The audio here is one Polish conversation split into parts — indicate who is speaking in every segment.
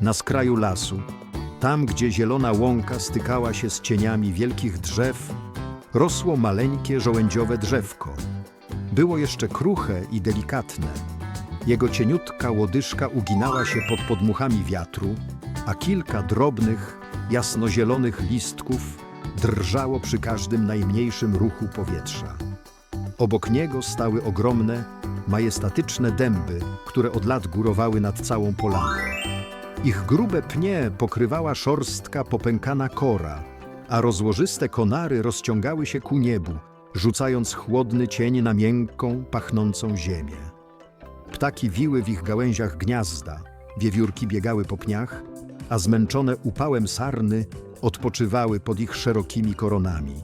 Speaker 1: Na skraju lasu, tam gdzie zielona łąka stykała się z cieniami wielkich drzew, rosło maleńkie żołędziowe drzewko. Było jeszcze kruche i delikatne. Jego cieniutka łodyżka uginała się pod podmuchami wiatru, a kilka drobnych, jasnozielonych listków drżało przy każdym najmniejszym ruchu powietrza. Obok niego stały ogromne, majestatyczne dęby, które od lat górowały nad całą polaną. Ich grube pnie pokrywała szorstka popękana kora, a rozłożyste konary rozciągały się ku niebu, rzucając chłodny cień na miękką, pachnącą ziemię. Ptaki wiły w ich gałęziach gniazda, wiewiórki biegały po pniach, a zmęczone upałem sarny odpoczywały pod ich szerokimi koronami.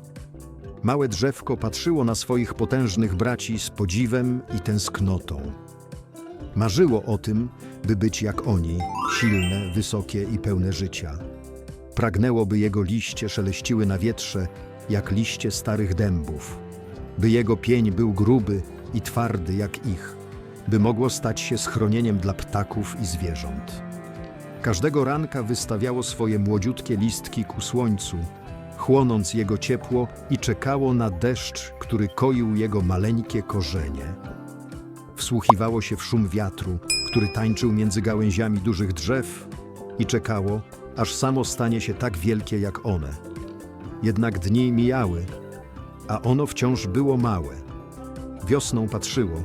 Speaker 1: Małe drzewko patrzyło na swoich potężnych braci z podziwem i tęsknotą. Marzyło o tym, by być jak oni, silne, wysokie i pełne życia. Pragnęło, by jego liście szeleściły na wietrze, jak liście starych dębów, by jego pień był gruby i twardy jak ich, by mogło stać się schronieniem dla ptaków i zwierząt. Każdego ranka wystawiało swoje młodziutkie listki ku słońcu, chłonąc jego ciepło i czekało na deszcz, który koił jego maleńkie korzenie. Wsłuchiwało się w szum wiatru, który tańczył między gałęziami dużych drzew i czekało, aż samo stanie się tak wielkie jak one. Jednak dni mijały, a ono wciąż było małe. Wiosną patrzyło,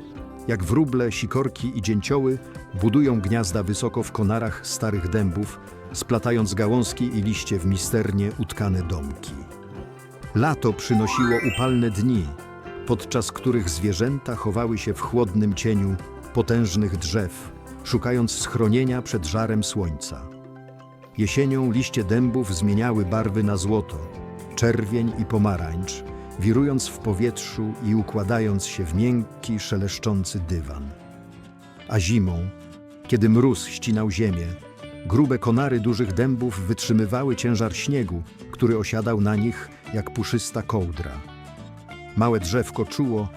Speaker 1: jak wróble, sikorki i dzięcioły budują gniazda wysoko w konarach starych dębów, splatając gałązki i liście w misternie utkane domki. Lato przynosiło upalne dni, podczas których zwierzęta chowały się w chłodnym cieniu potężnych drzew, szukając schronienia przed żarem słońca. Jesienią liście dębów zmieniały barwy na złoto, czerwień i pomarańcz, wirując w powietrzu i układając się w miękki, szeleszczący dywan. A zimą, kiedy mróz ścinał ziemię, grube konary dużych dębów wytrzymywały ciężar śniegu, który osiadał na nich jak puszysta kołdra. Małe drzewko czuło,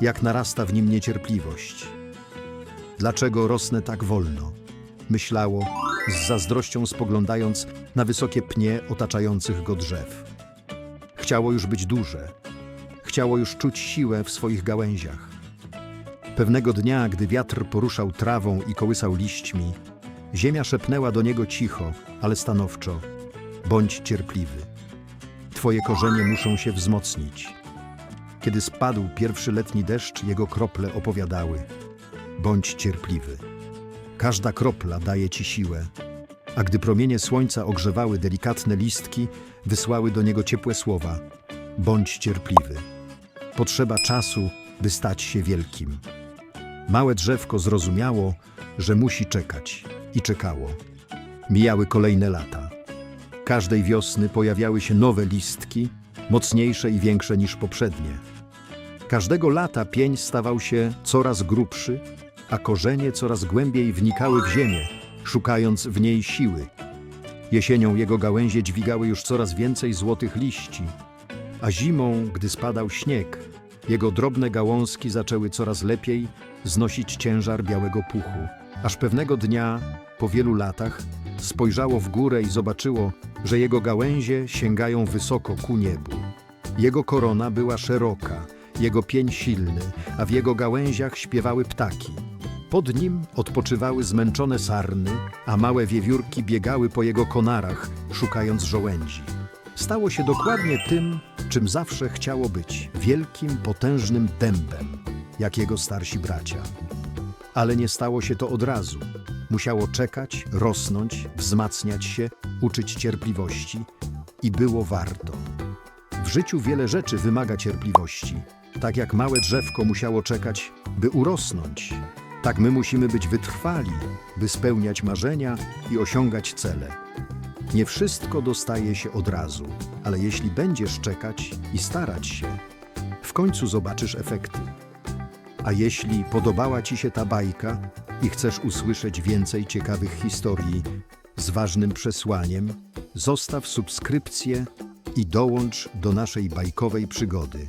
Speaker 1: jak narasta w nim niecierpliwość. Dlaczego rosnę tak wolno? Myślało, z zazdrością spoglądając na wysokie pnie otaczających go drzew. Chciało już być duże. Chciało już czuć siłę w swoich gałęziach. Pewnego dnia, gdy wiatr poruszał trawą i kołysał liśćmi, ziemia szepnęła do niego cicho, ale stanowczo: Bądź cierpliwy. Twoje korzenie muszą się wzmocnić. Kiedy spadł pierwszy letni deszcz, jego krople opowiadały: Bądź cierpliwy. Każda kropla daje ci siłę, a gdy promienie słońca ogrzewały delikatne listki, wysłały do niego ciepłe słowa: Bądź cierpliwy. Potrzeba czasu, by stać się wielkim. Małe drzewko zrozumiało, że musi czekać i czekało. Mijały kolejne lata. Każdej wiosny pojawiały się nowe listki, mocniejsze i większe niż poprzednie. Każdego lata pień stawał się coraz grubszy, a korzenie coraz głębiej wnikały w ziemię, szukając w niej siły. Jesienią jego gałęzie dźwigały już coraz więcej złotych liści, a zimą, gdy spadał śnieg, jego drobne gałązki zaczęły coraz lepiej znosić ciężar białego puchu. Aż pewnego dnia, po wielu latach, spojrzało w górę i zobaczyło, że jego gałęzie sięgają wysoko ku niebu. Jego korona była szeroka, jego pień silny, a w jego gałęziach śpiewały ptaki. Pod nim odpoczywały zmęczone sarny, a małe wiewiórki biegały po jego konarach, szukając żołędzi. Stało się dokładnie tym, czym zawsze chciało być wielkim, potężnym dębem, jak jego starsi bracia. Ale nie stało się to od razu. Musiało czekać, rosnąć, wzmacniać się, uczyć cierpliwości i było warto. W życiu wiele rzeczy wymaga cierpliwości. Tak jak małe drzewko musiało czekać, by urosnąć, tak my musimy być wytrwali, by spełniać marzenia i osiągać cele. Nie wszystko dostaje się od razu, ale jeśli będziesz czekać i starać się, w końcu zobaczysz efekty. A jeśli podobała Ci się ta bajka i chcesz usłyszeć więcej ciekawych historii z ważnym przesłaniem, zostaw subskrypcję i dołącz do naszej bajkowej przygody.